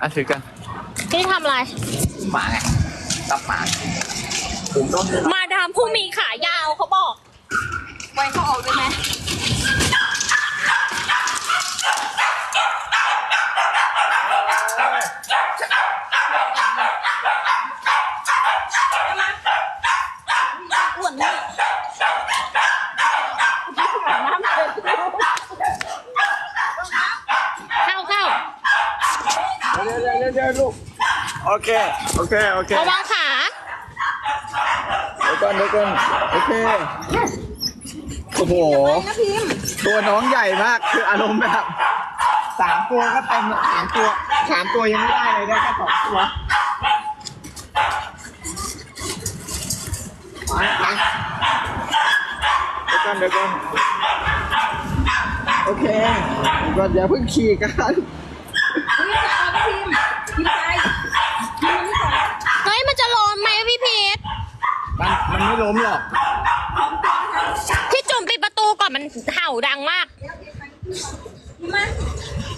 อะถือกันพี่ทำอะไร หมาไงตับหมาผมต้องมาดามผู้มีขายาวเขาบอก ไว้เขาออกได้ไหม อ้วนนี่น้ำเลย เข้าเข้า เดี๋ยวเดี๋ยวเดี๋ยวเดี๋ยวลูก โอเค โอเค โอเคระวังขาเดี๋ยวก่อนเดี๋ยวก่อนโอเค โอ้โห นะพิมพ์ตัวน้องใหญ่มาก คืออารมณ์แบบสามตัวก็เต็มละสามตัวสามตัวยังไม่ได้เลยได้แค่สองตัวไปไปเดี๋ยวก่อนเดี๋ยวก่อนโอเคเดี๋ยวก่อนอย่าเพิ่งขี่กัน พิมพ์จะเอาพิมพ์พิมพ์ไปพิมพ์นี่ก่อน เฮ้ยมันจะล้มไหมพี่พีท มันมันไม่ ล้มหรอก พี่จุ่มปิดประตูก่อนมันเห่าดังมากพิมพ์มา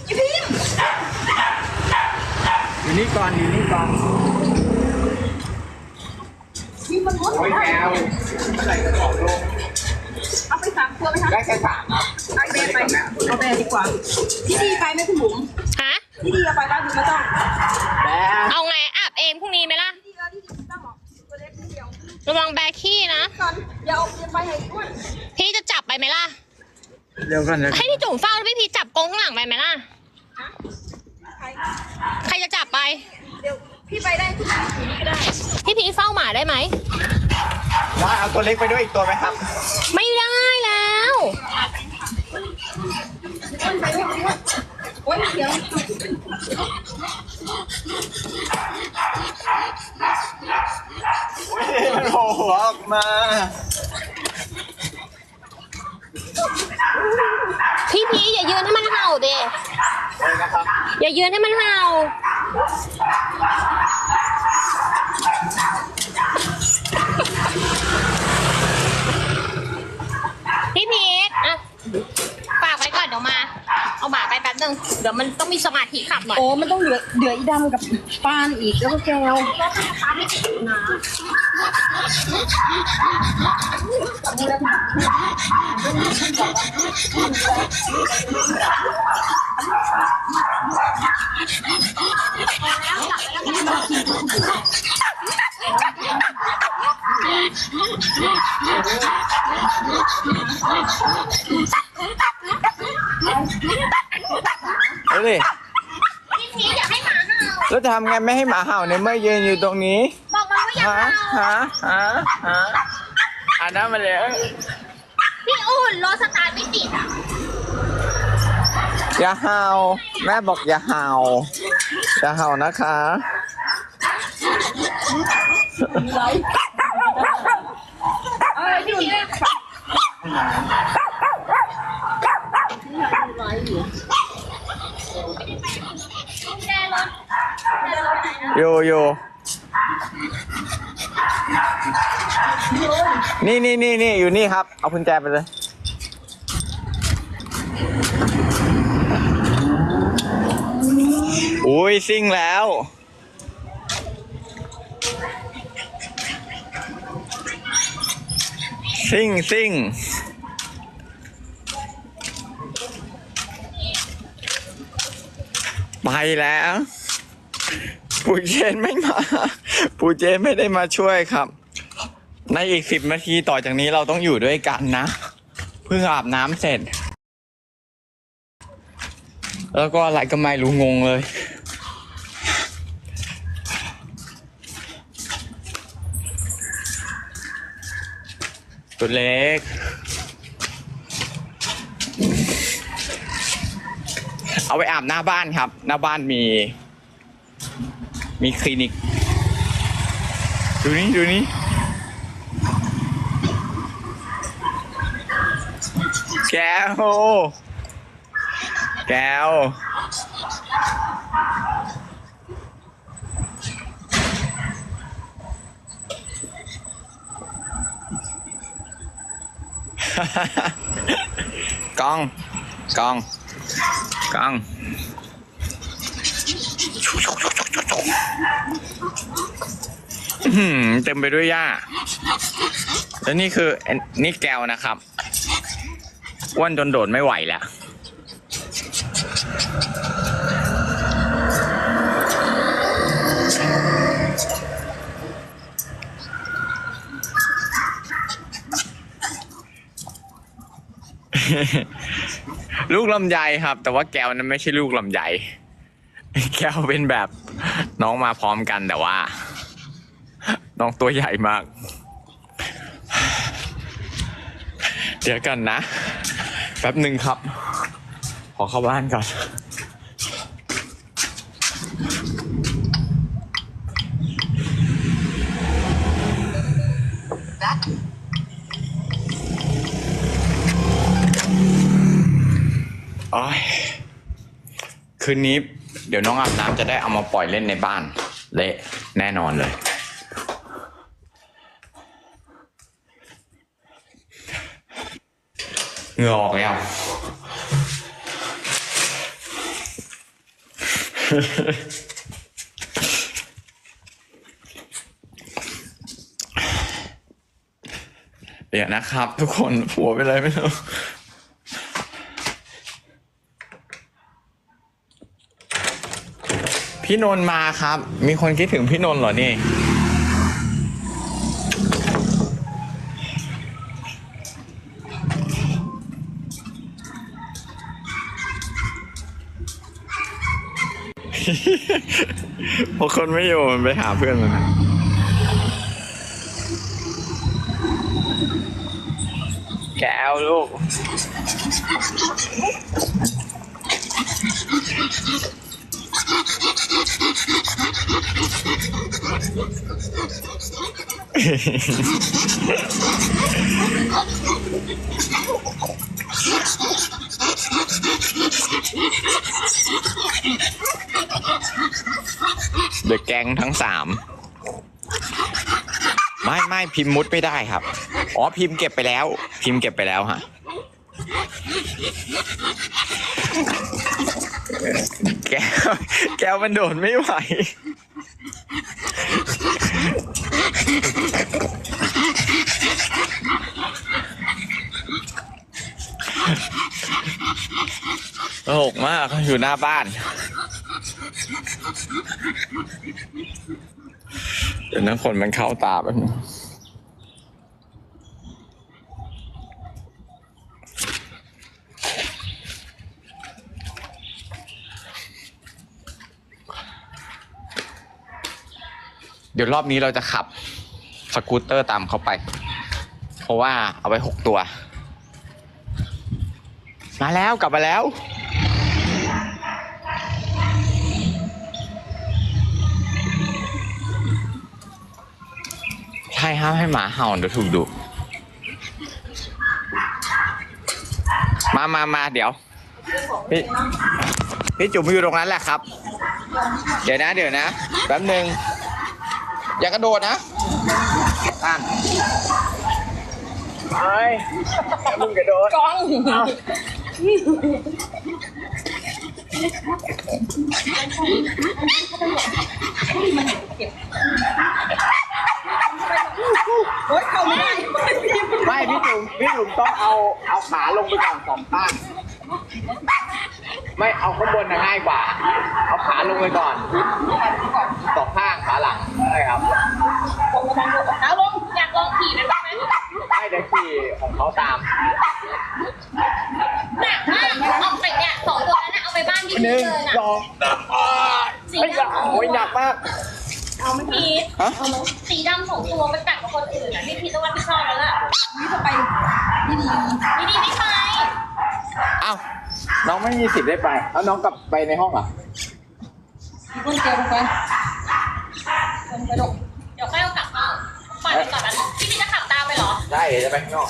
ไอพิมพ์อยู่นี่ก่อนอยู่นี่ก่อนพิมพ์มันม้วนโอ้ยแมวเมื่อไหร่จะออกลงเอาไปสามตัวไหมคะได้แค่สามครับเอาเบไปเอาเบดีกว่า พี่ดีไปไหมคุณบุ๋มฮะ พี่ดีเอาไปบ้านคุณไม่ต้องแม่เอาไงอาบเองพรุ่ง ระวังแบคขี้นะก่อนอย่าเอาเบียร์ไปให้อ้วนพี่จะจับไปไหมล่ะ เดี๋ยวก่อนเดี๋ยวก่อนให้พี่จุ่มเฝ้าแล้วพี่พีทจับกรงข้างหลังไปไหมล่ะใครใครจะจับไป เดี๋ยวพี่ไปได้ที่นี่ก็ได้ พี่พีทเฝ้าหมาได้ไหม ได้เอาตัวเล็กไปด้วยอีกตัวไหมครับ ไม่ได้แล้วอ้วนไปไม่อ้วนอ้วนเดี๋ยว มันโผล่หัวออกมา พี่พีอย่ายืนให้มันเห่าเดเลยนะครับอย่ายืนให้มันเห่า พี่พีทอะฝากไว้ก่อนเดี๋ยวมา นึงเดี๋ยวมันต้องมีสมาธิขับหน่อยโอ้มันต้องเหลือเหลืออีดำกับปานอีกแล้วก็แก้ว เอา ดิพี่พีทอย่าให้หมาเห่าแล้วจะทำไงไม่ให้หมาเห่าในเมื่อยืนอยู่ตรงนี้บอกมันว่าอย่าฮะเห่า ฮะฮะฮะอ่านน้ำมาเลยพี่อุ่นรถสตาร์ทไม่ติดอะอย่าเห่า แม่บอกอย่าเห่าอย่าเห่านะคะเอ้ยพี่อุ่น แกรถ อยู่อยู่นี่นี่นี่นี่อยู่นี่ครับ เอากุญแจไปเลย อุ้ยซิ่งแล้ว ซิ่งซิ่งไปแล้ว ปูเจนไม่มา ปูเจนไม่ได้มาช่วยครับ ในอีกสิบนาทีต่อจากนี้เราต้องอยู่ด้วยกันนะ เพิ่งอาบน้ำเสร็จ แล้วก็อะไรก็ไม่รู้งงเลย ตัวเล็ก เอาไปอาบหน้าบ้านครับ หน้าบ้านมี มีคลินิก ดูนี่ ดูนี่ แก้ว แก้วกล้อ เต็มไปด้วยหญ้า แล้วนี่คือนี่แก้วนะครับว่านจนโดดไม่ไหวแล้ว ลูกลำไยครับ แต่ว่าแก้วนั้นไม่ใช่ลูกลำไย แก้วเป็นแบบน้องมาพร้อมกันแต่ว่า น้องตัวใหญ่มาก เดี๋ยวกันนะ แป๊บหนึ่งครับ ขอเข้าบ้านก่อนโอ้ยคืนนี้ เดี๋ยวน้องอาบน้ำจะได้เอามาปล่อยเล่นในบ้าน เละแน่นอนเลย เหงื่อออกแล้วเดี๋ยวนะครับ ทุกคนผัวไปเลยไม่รู้ พี่นนท์มาครับ มีคนคิดถึงพี่นนท์เหรอนี่ พอคนไม่อยู่มันไปหาเพื่อนมันนะแก้วลูก เดอะแกงทั้งสามไม่ไม่พิมพ์มุดไม่ได้ครับ อ๋อพิมพ์เก็บไปแล้ว พิมพ์เก็บไปแล้วฮะแก้วแก้วมันโดดไม่ไหว ตลกมากอยู่หน้าบ้าน เดี๋ยวน้ำฝนมันเข้าตาไปบนึง เดี๋ยวรอบนี้เราจะขับสกูตเตอร์ตามเขาไป เพราะว่าเอาไว้หกตัว มาแล้วกลับมาแล้ว ใช่ห้ามให้หมาเห่าเดี๋ยวถูกดุมามามาเดี๋ยว พี่พี่จุ๋มอยู่ตรงนั้นแหละครับ เดี๋ยวนะ เดี๋ยวนะ แป๊บหนึ่ง อย่ากระโดดนะตั้งไปอย่ามึงกระโดดกล้องโอ๊ยเข้าไม่ได้ไม่พี่จุ๋มพี่จุ๋มต้องเอาเอาขาลงไปก่อนสองข้างไม่เอาข้างบนนะง่ายกว่า เอาขาลงไปก่อนสองข้างขาหลังใช่ครับ เอาลงอยากลองขี่เลยบ้างไหม ไม่เดี๋ยวขี่ของเขาตาม หนักมากเอาไปเนี่ยสองตัวนั้นน่ะเอาไปบ้านที่ หนี่นึ่งเลยน่ะสองสามไม่หนักโอ้ยหนักมาก เอาไหมพีทฮะ เอาไหมสีดำสองตัวไปกัดกับคนอื่นอะพี่พีทต้องรับผิดชอบแล้วล่ะนี่จะไปนี่ดีนี่ดีไม่ไปเอ้าน้องไม่มีสิทธิ์ได้ไปเอาน้องกลับไปในห้องเหรอะมีคนเจอลงไปคนกระดกเดี๋ยวค่อยเอากลับมาปล่อยไปก่อนนะพี่พีทจะขับตามไปเหรอได้เดี๋ยวจะไปข้างนอก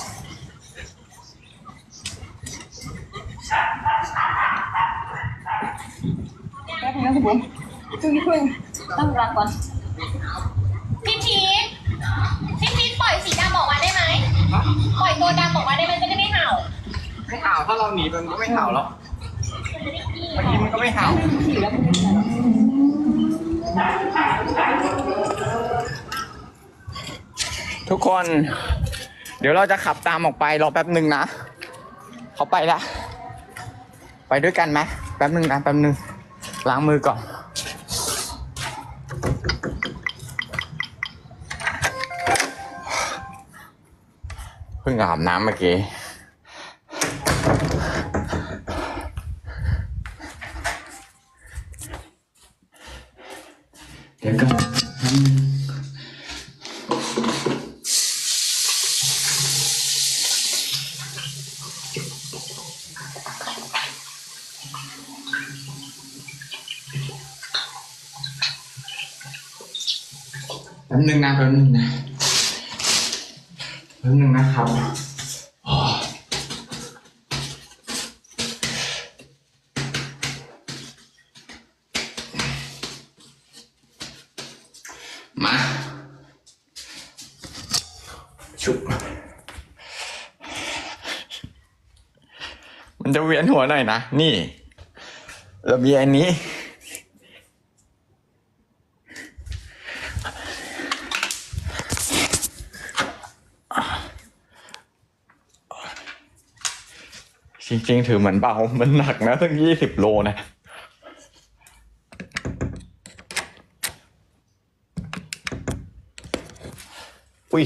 แป๊บนึงนะคุณผมครึ่งครึ่งตั้งหลักก่อน พี่พีทพี่พีทปล่อยสีดำออกมาได้ไหม ปล่อยตัวดำออกมาได้ไหมจะได้ไม่เห่า ไม่เห่าถ้าเราหนีมันก็ไม่เห่าแล้วมันจะได้ขี้เมื่อกี้มันก็ไม่เห่าขี่แล้วไม่ได้ทุกคน เดี๋ยวเราจะขับตามออกไปรอแป๊บหนึ่งนะ เขาไปละ ไปด้วยกันไหมแป๊บหนึ่งนะแป๊บหนึ่ง ล้างมือก่อน เพิ่งอาบน้ำเมื่อกี้ นึงนะแป๊บนึงนะแป๊บนึงนะครับมาชุบมันจะเวียนหัวหน่อยนะ นี่เรามีอันนี้ จริงๆ ถือเหมือนเบา มันหนักนะตั้งยี่สิบโลนะอุ้ย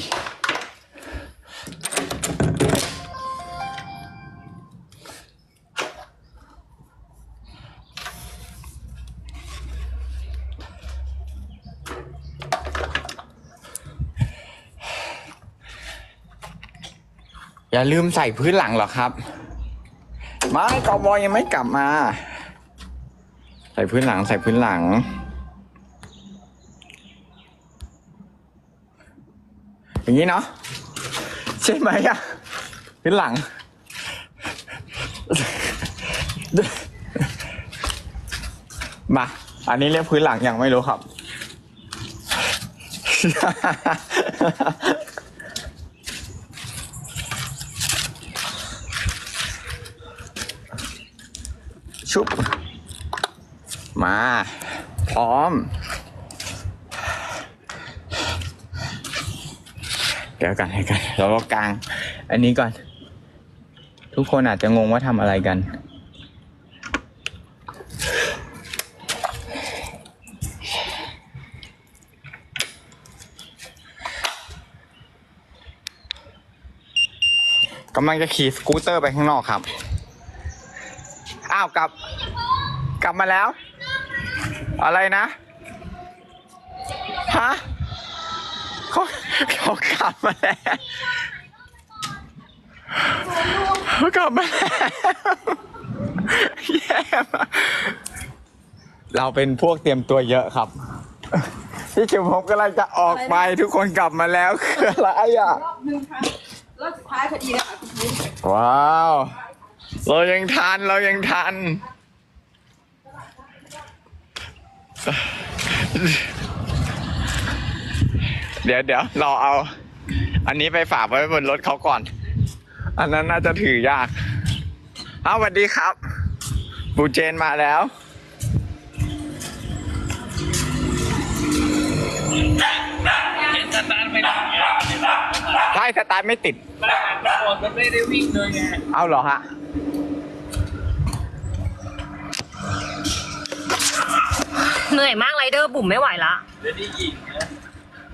อย่าลืมใส่พื้นหลังหรอครับ ไม่กอบอยยังไม่กลับมา ใส่พื้นหลังใส่พื้นหลัง อย่างนี้เนาะใช่ไหมอะพื้นหลัง มา อันนี้เรียกพื้นหลังยังไม่รู้ครับ ชุบ มา พร้อม เดี๋ยวกันให้กันเราก็กาง อันนี้ก่อน ทุกคนอาจจะงงว่าทำอะไรกัน กำลังจะขี่สกูตเตอร์ไปข้างนอกครับ อ้าวกลับ กลับมาแล้ว อะไรนะ ฮะเขาเขากลับมาแล้วเขากลับมาแล้วแย่มากเราเป็นพวกเตรียมตัวเยอะครับ พี่เขียวผมกำลังจะออกไปทุกคนกลับมาแล้วคืออะไรอะ รอบหนึ่งค่ะรอบสุดท้ายพอดีเลยค่ะคุณผู้ชมว้าว เรายังทัน เรายังทัน เดี๋ยวเดี๋ยวเราเอา อันนี้ไปฝากไว้บนรถเขาก่อน อันนั้นน่าจะถือยากเอาสวัสดีครับปูเจนมาแล้วเห็นสตาร์ทไม่ได้ใช่สตาร์ทไม่ติดก่อนมันไม่ได้วิ่งเลยไง เอาเหรอฮะ เหนื่อยมากไรเดอร์บุ๋มไม่ไหวละ เดี๋ยวนี้ยิงนะ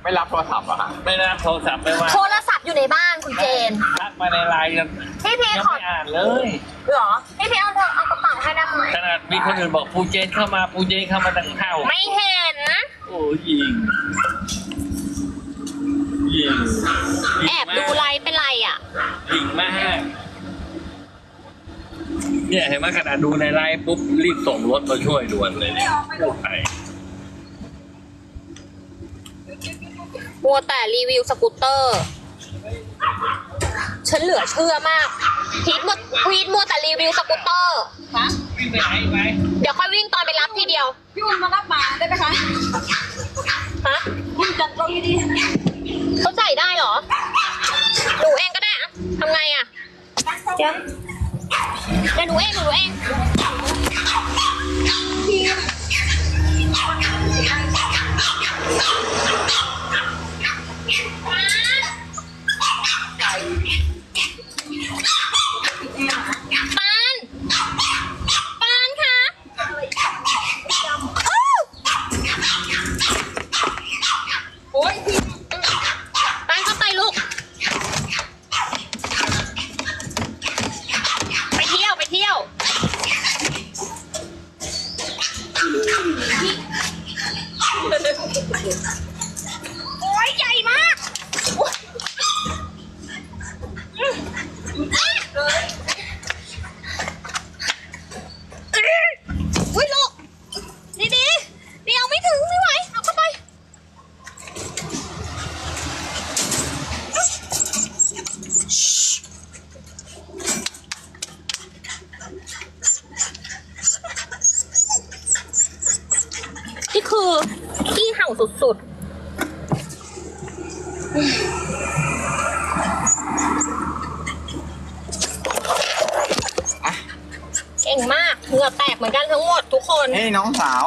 ไม่รับโทรศัพท์อะฮะไม่ได้โทรศัพท์ไม่ว่าโทรศัพท์อยู่ในบ้านคุณเจน ทักมาในไลน์ยังพี่พียังขอไม่อ่านเลย เหรอ พี่พีเอาเธอเอากระเป๋าให้ได้ไหมขนาดมีคนอื่นบอกปูเจนเข้ามาปูเจนเข้ามาตั้งเข้าไม่เห็น โอ้ยิงยิงแอบดูไลฟ์เป็นไรอะยิงมาก เนี่ยเห็นไหมขนาดดูในไลน์ปุ๊บรีบส่งรถมาช่วยด่วนเลยเนี่ยกู้ภัยมัวแต่รีวิวสกูตเตอร์ ฉันเหลือเชื่อมากพีทมัวพีทมัวแต่รีวิวสกูตเตอร์คะวิ่งไปไหนไหมเดี๋ยวค่อยวิ่งตอนไปรับทีเดียว พี่อุ่นมารับมาได้ไหมคะฮะคุณจัดเก้าอี้ดีเขาใส่ได้เหรอ หนูเองก็ได้อะทำไงอะ เดี๋ยว เดี๋ยวหนูเองหนูเอง เลย โอ้ยใหญ่มากอุ้ยลูกดีดีๆเดี๋ยวไม่ถึงไม่ไหว เอาเข้าไป นี่คือขี้เห่าสุดๆ เก่งมาก เหงื่อแตกเหมือนกันทั้งหมดทุกค นเฮ้ยน้องสาว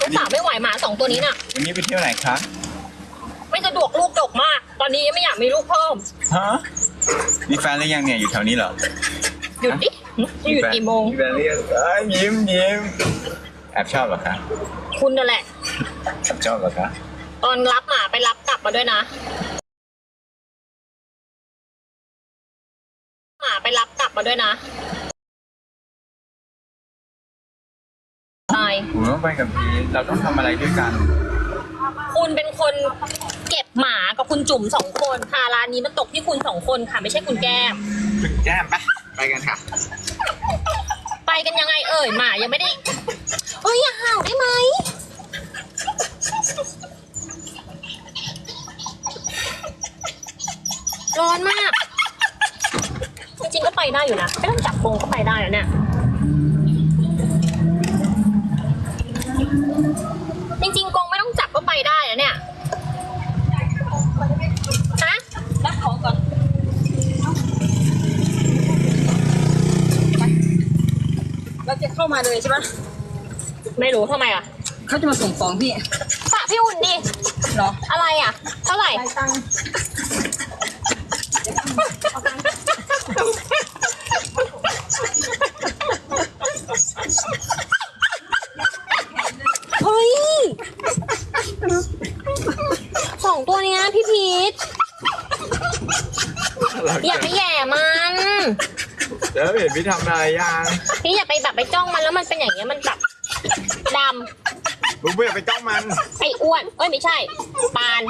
ลูกสาวไม่ไหวหมาสองตัวนี้น่ะ วันนี้ไปเที่ยวไหนคะไม่สะดวกลูกดกมาก ตอนนี้ยังไม่อยากมีลูกเพิ่ม ฮะมีแฟนหรือยังเนี่ยอยู่แถวนี้เหรอหยุดดิหยุดกี่โมง มีแฟนหรือยังเอ้ยยิ้มยิ้มแอบชอบเหรอคะคุณนั่นแหละ แอบชอบเหรอคะตอนรับหมาไปรับกลับมาด้วยนะหมาไปรับกลับมาด้วยนะ ผมต้องไปกับพีทเราต้องทำอะไรด้วยกัน คุณเป็นคนเก็บหมากับคุณจุ๋มสองคนค่ะร้านนี้มันตกที่คุณสองคนค่ะ ไม่ใช่คุณแก้มคุณแก้มไปไปกันค่ะ ไปกันยังไงเอ่ยหมายังไม่ได้เอ้ยอย่าเห่าได้ไหมร้อนมาก จริงๆก็ไปได้อยู่นะไม่ต้องจับกรงก็ไปได้แล้วเนี่ย จริงๆกรงไม่ต้องจับก็ไปได้แล้วเนี่ยฮะรับของก่อนเราจะเข้ามาเลยใช่ไหมไม่รู้ทำไมอะเขาจะมาส่งของพี่ฝากพี่อุ่นดิเหรออะไรอะ เท่าไหร่ ไปตังค์ เฮ้ย สองตัวเนี้ยพี่พีทอย่าไปแหย่มัน เดี๋ยวเห็นพี่ทำอะไรยังพี่อย่าไปแบบไปจ้องมันแล้วมันเป็นอย่างเงี้ยมันแบบดบุ้มอย่าไปจ้องมันำไอ้อ้วนเอ้ยไม่ใช่ ปาน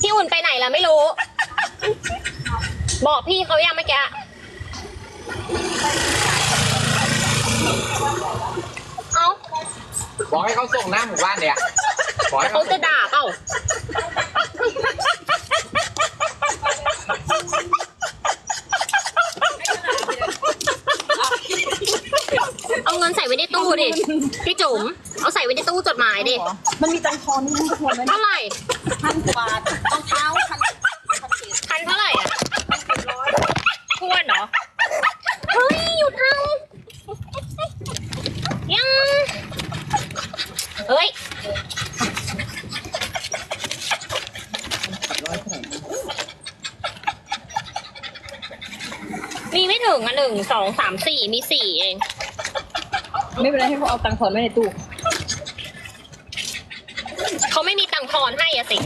พี่อุ่นไปไหนล่ะไม่รู้ บอกพี่เขายังเมื่อกี้อะเอา บอกให้เขาส่งหน้าหมู่บ้านเนี่ยบอกให้เขาเขาจะด่าเปล่าเอาเงินใส่ไว้ในตู้ดิ พี่จุ๋ม เอาใส่ไว้ในตู้จดหมายดิ มันมีตังค์ทอนนี่มันก็ทอนไว้นะเท่าไหร่ พันกว่าบาทรองเท้าพันพันเศษพันเท่าไหร่อะทวนเหรอ เฮ้ย หยุดทำยัง เฮ้ยมีไม่ถึงอะหนึ่งสองสามสี่มีสี่เอง ไม่เป็นไรให้เขาเอาตังค์ทอนไว้ในตู้ เขาไม่มีตังค์ทอนให้อะสิ